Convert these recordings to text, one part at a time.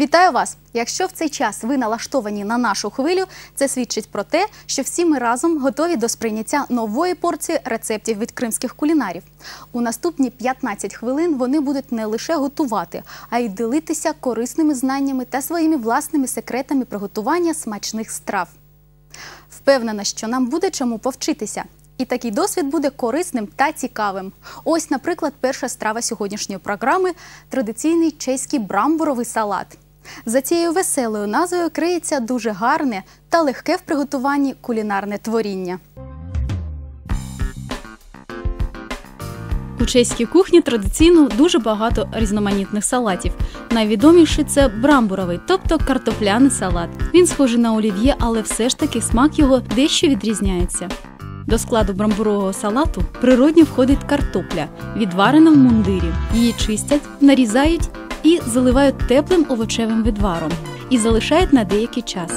Вітаю вас! Якщо в цей час ви налаштовані на нашу хвилю, це свідчить про те, що всі ми разом готові до сприйняття нової порції рецептів від кримських кулінарів. У наступні 15 хвилин вони будуть не лише готувати, а й ділитися корисними знаннями та своїми власними секретами приготування смачних страв. Впевнена, що нам буде чому повчитися. І такий досвід буде корисним та цікавим. Ось, наприклад, перша страва сьогоднішньої програми традиційний чеський брамбуровий салат. За цією веселою назвою криється дуже гарне та легке в приготуванні кулінарне творіння. У чеській кухні традиційно дуже багато різноманітних салатів. Найвідоміший це брамбуровий, тобто картопляний салат. Він схожий на олів'є, але все ж таки смак його дещо відрізняється. До складу брамбурового салату природньо входить картопля, відварена в мундирі. Її чистять, нарізають і заливають теплим овочевим відваром і залишають на деякий час.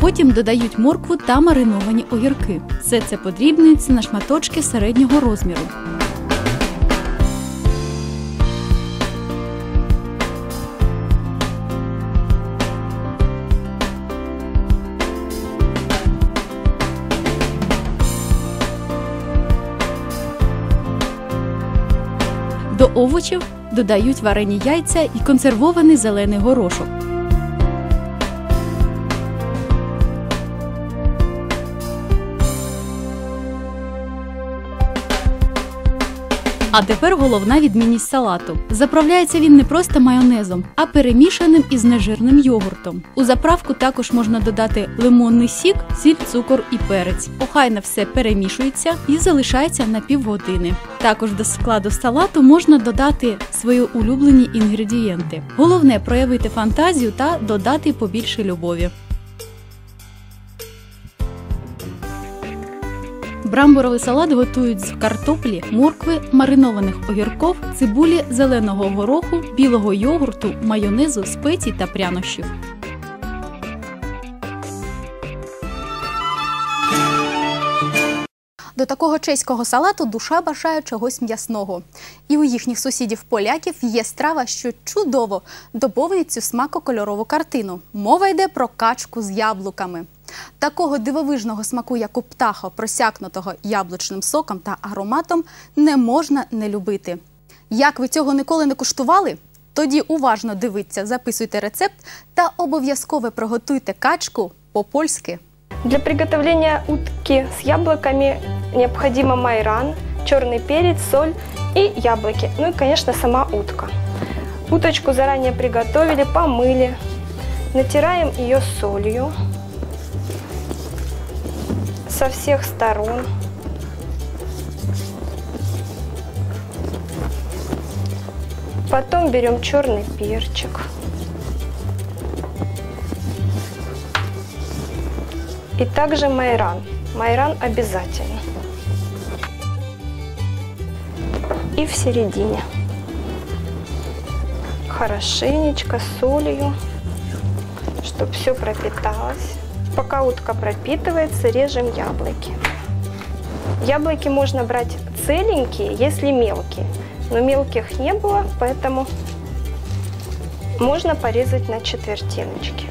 Потім додають моркву та мариновані огірки. Все це подрібнюється на шматочки середнього розміру. До овочів додають варені яйця і консервований зелений горошок. А тепер головна відмінність салату. Заправляється він не просто майонезом, а перемішаним із нежирним йогуртом. У заправку також можна додати лимонний сік, сіль, цукор і перець. Охайно все перемішується і залишається на півгодини. Також до складу салату можна додати свої улюблені інгредієнти. Головне проявити фантазію та додати побільше любові. Брамбуровий салат готують з картоплі, моркви, маринованих огірков, цибулі, зеленого гороху, білого йогурту, майонезу, спецій та прянощів. До такого чеського салату душа бажає чогось м'ясного. І у їхніх сусідів поляків є страва, що чудово доповнить цю смакокольорову картину. Мова йде про качку з яблуками. Такого дивовижного смаку, як у птаха, просякнутого яблучним соком та ароматом, не можна не любити. Як ви цього ніколи не куштували? Тоді уважно дивіться, записуйте рецепт та обов'язково приготуйте качку по-польськи. Для приготовления утки с яблоками необходимо майран, черный перец, соль и яблоки. Ну и, конечно, сама утка. Уточку заранее приготовили, помыли. Натираем ее солью со всех сторон. Потом берем черный перчик. И также майран. Майран обязательно. И в середине. Хорошенечко солью, чтобы все пропиталось. Пока утка пропитывается, режем яблоки. Яблоки можно брать целенькие, если мелкие. Но мелких не было, поэтому можно порезать на четвертиночки.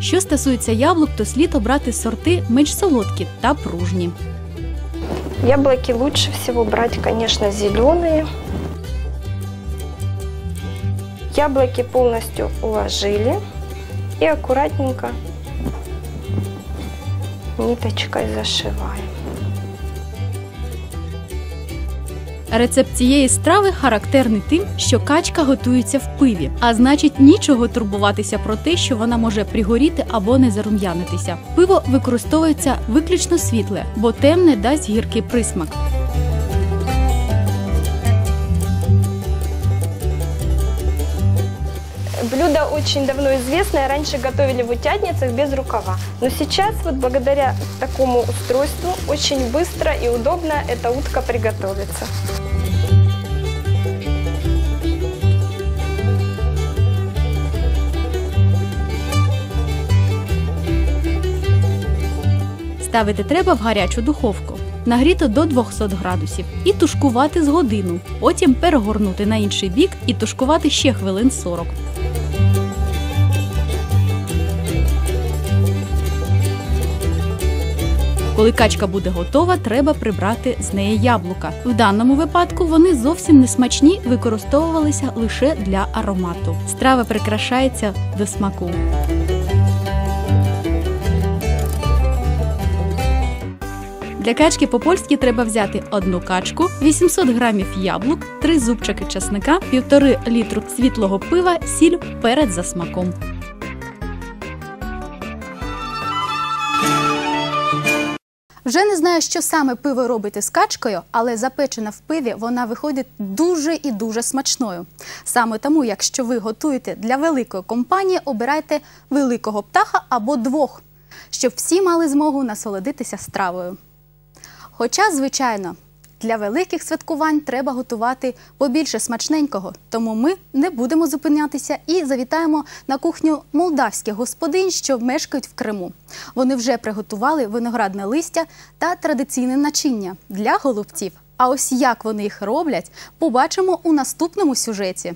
Що стосується яблук, то слід обрати сорти менш солодкі та пружні. Яблоки лучше всего брать, конечно, зеленые. Яблоки полностью уложили И аккуратненько ниточкой зашиваем. Рецепт цієї страви характерний тим, що качка готується в пиві, а значить нічого турбуватися про те, що вона може пригоріти або не зарум'янитися. Пиво використовується виключно світле, бо темне дасть гіркий присмак. Блюдо очень давно известное, раньше готовили в утятницах без рукава. Но сейчас вот благодаря такому устройству очень быстро и удобно эта утка приготовится. Ставити треба в гарячу духовку. нагріти до 200 градусів і тушкувати з годину. Потім перегорнути на інший бік і тушкувати ще хвилин 40. Коли качка буде готова, треба прибрати з неї яблука. В даному випадку вони зовсім не смачні, використовувалися лише для аромату. Страва прикрашається до смаку. Для качки по-польськи треба взяти одну качку, 800 грамів яблук, 3 зубчики часника, 1,5 літру світлого пива, сіль перед за смаком. Вже не знаю, що саме пиво робити з качкою, але запечена в пиві вона виходить дуже і дуже смачною. Саме тому, якщо ви готуєте для великої компанії, обирайте великого птаха або двох, щоб всі мали змогу насолодитися стравою. Хоча, звичайно, для великих святкувань треба готувати побільше смачненького, тому ми не будемо зупинятися і завітаємо на кухню молдавських господинь, що мешкають в Криму. Вони вже приготували виноградне листя та традиційне начиння для голубців. А ось як вони їх роблять, побачимо у наступному сюжеті.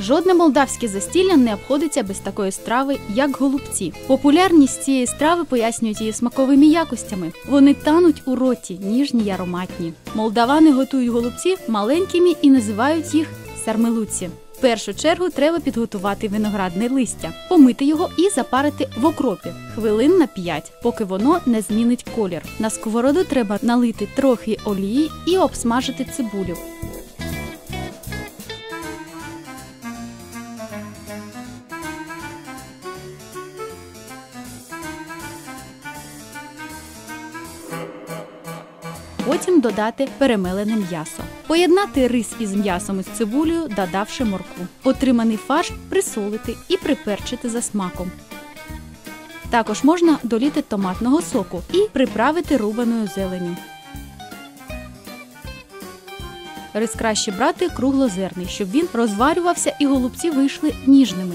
Жодне молдавське застілля не обходиться без такої страви, як голубці. Популярність цієї страви пояснюють її смаковими якостями. Вони тануть у роті, ніжні й ароматні. Молдавани готують голубці маленькими і називають їх сармелуці. В першу чергу треба підготувати виноградне листя, помити його і запарити в окропі хвилин на 5, поки воно не змінить колір. На сковороду треба налити трохи олії і обсмажити цибулю. Потім додати перемелене м'ясо. Поєднати рис із м'ясом із цибулею, додавши моркву. Отриманий фарш присолити і приперчити за смаком. Також можна доліти томатного соку і приправити рубаною зеленю. Рис краще брати круглозерний, щоб він розварювався і голубці вийшли ніжними.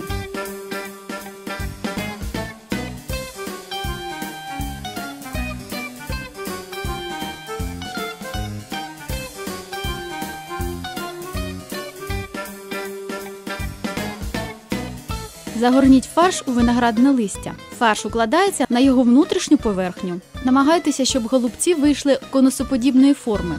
Загорніть фарш у виноградне листя. Фарш укладається на його внутрішню поверхню. Намагайтеся, щоб голубці вийшли конусоподібної форми.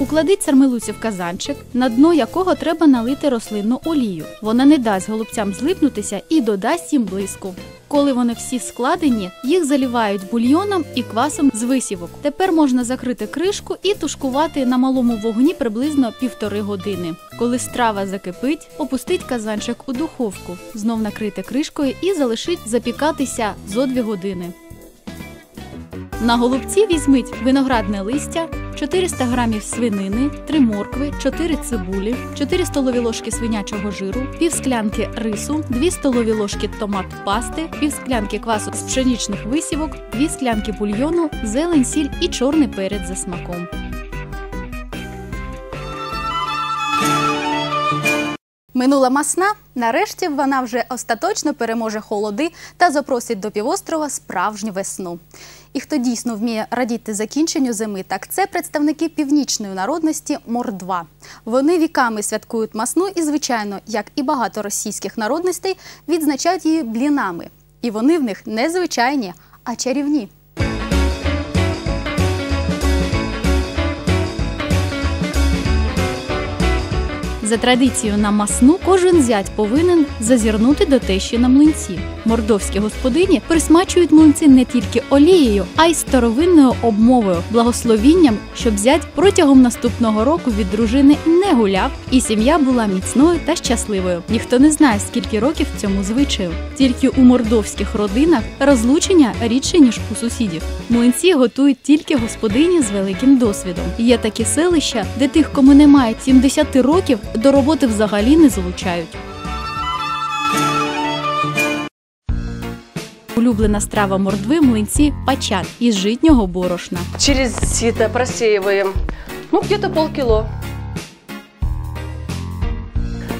Укладіть сармелуці в казанчик, на дно якого треба налити рослинну олію. Вона не дасть голубцям злипнутися і додасть їм блиску. Коли вони всі складені, їх залівають бульйоном і квасом з висівок. Тепер можна закрити кришку і тушкувати на малому вогні приблизно півтори години. Коли страва закипить, опустіть казанчик у духовку, знов накрийте кришкою і залишіть запікатися зо 2 години. На голубці візьміть виноградне листя, 400 грамів свинини, 3 моркви, 4 цибулі, 4 столові ложки свинячого жиру, пів склянки рису, 2 столові ложки томат пасти, пів склянки квасу з пшеничних висівок, 2 склянки бульйону, зелень, сіль і чорний перець за смаком. Минула масна. Нарешті вона вже остаточно переможе холоди та запросить до півострова справжню весну. І хто дійсно вміє радіти закінченню зими, так це представники північної народності Мордва. Вони віками святкують масну і, звичайно, як і багато російських народностей, відзначають її блінами. І вони в них не звичайні, а чарівні. За традицією на масну кожен зять повинен зазірнути до тещі на млинці. Мордовські господині присмачують млинці не тільки олією, а й старовинною обмовою, благословінням, щоб зять протягом наступного року від дружини не гуляв, і сім'я була міцною та щасливою. Ніхто не знає, скільки років цьому звичаю. Тільки у мордовських родинах розлучення рідше ніж у сусідів. Млинці готують тільки господині з великим досвідом. Є такі селища, де тих, кому немає 70 років, до роботи взагалі не залучають. Улюблена страва мордви млинці пачат із житнього борошна. Через сито просеиваем, ну где-то полкило.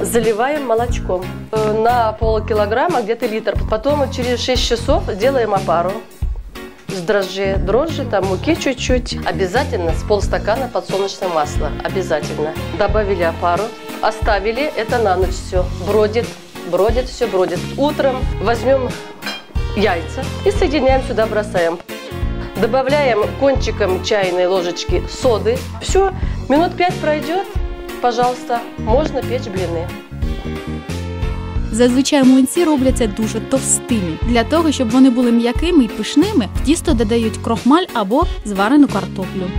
Заливаем молочком. Э, На полкилограмма где-то литр. Потом через 6 часов делаем опару. С дрожжей, дрожжи, там муки чуть-чуть. Обязательно с полстакана подсолнечного масла. Обязательно. Добавили опару. Оставили. Это на ночь все. Бродит, бродит, все бродит. Утром возьмем яйца и соединяем сюда, бросаем. Добавляем кончиком чайной ложечки соды. Все, минут пять пройдет, пожалуйста, можно печь блины. Зазвичай млинці робляться дуже товстими. Для того, щоб вони були м'якими і пишними, в тісто додають крохмаль або зварену картоплю.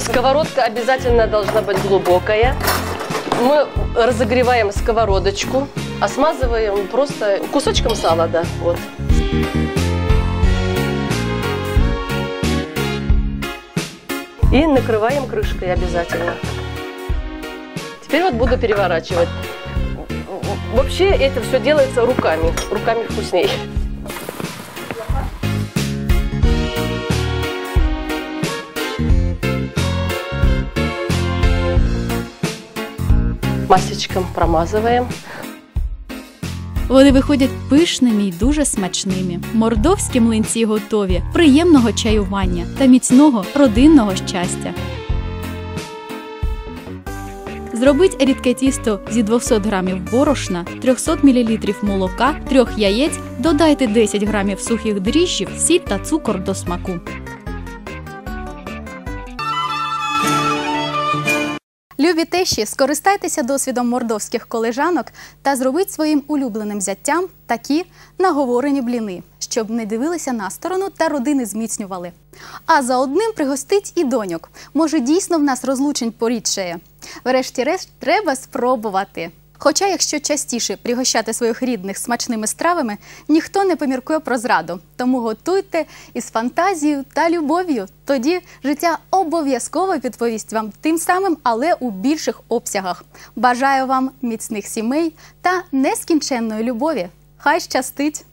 Сковородка обязательно должна быть глубокая. Мы разогреваем сковородочку, а смазываем просто кусочком сала, да, вот. И накрываем крышкой обязательно. Теперь вот буду переворачивать. Вообще это все делается руками. Руками вкуснее. Масечком промазываем. Вони виходять пишними і дуже смачними. Мордовські млинці готові, приємного чаювання та міцного родинного щастя. Зробіть рідке тісто зі 200 грамів борошна, 300 мл молока, 3 яєць, додайте 10 грамів сухих дріжджів, сіль та цукор до смаку. Любі тещі, скористайтеся досвідом мордовських колежанок та зробіть своїм улюбленим зяттям такі наговорені бліни, щоб не дивилися на сторону та родини зміцнювали. А за одним пригостить і доньок. Може, дійсно в нас розлучень порідшає. Врешті-решт, треба спробувати. Хоча, якщо частіше пригощати своїх рідних смачними стравами, ніхто не поміркує про зраду. Тому готуйте із фантазією та любов'ю. Тоді життя обов'язково відповість вам тим самим, але у більших обсягах. Бажаю вам міцних сімей та нескінченної любові. Хай щастить!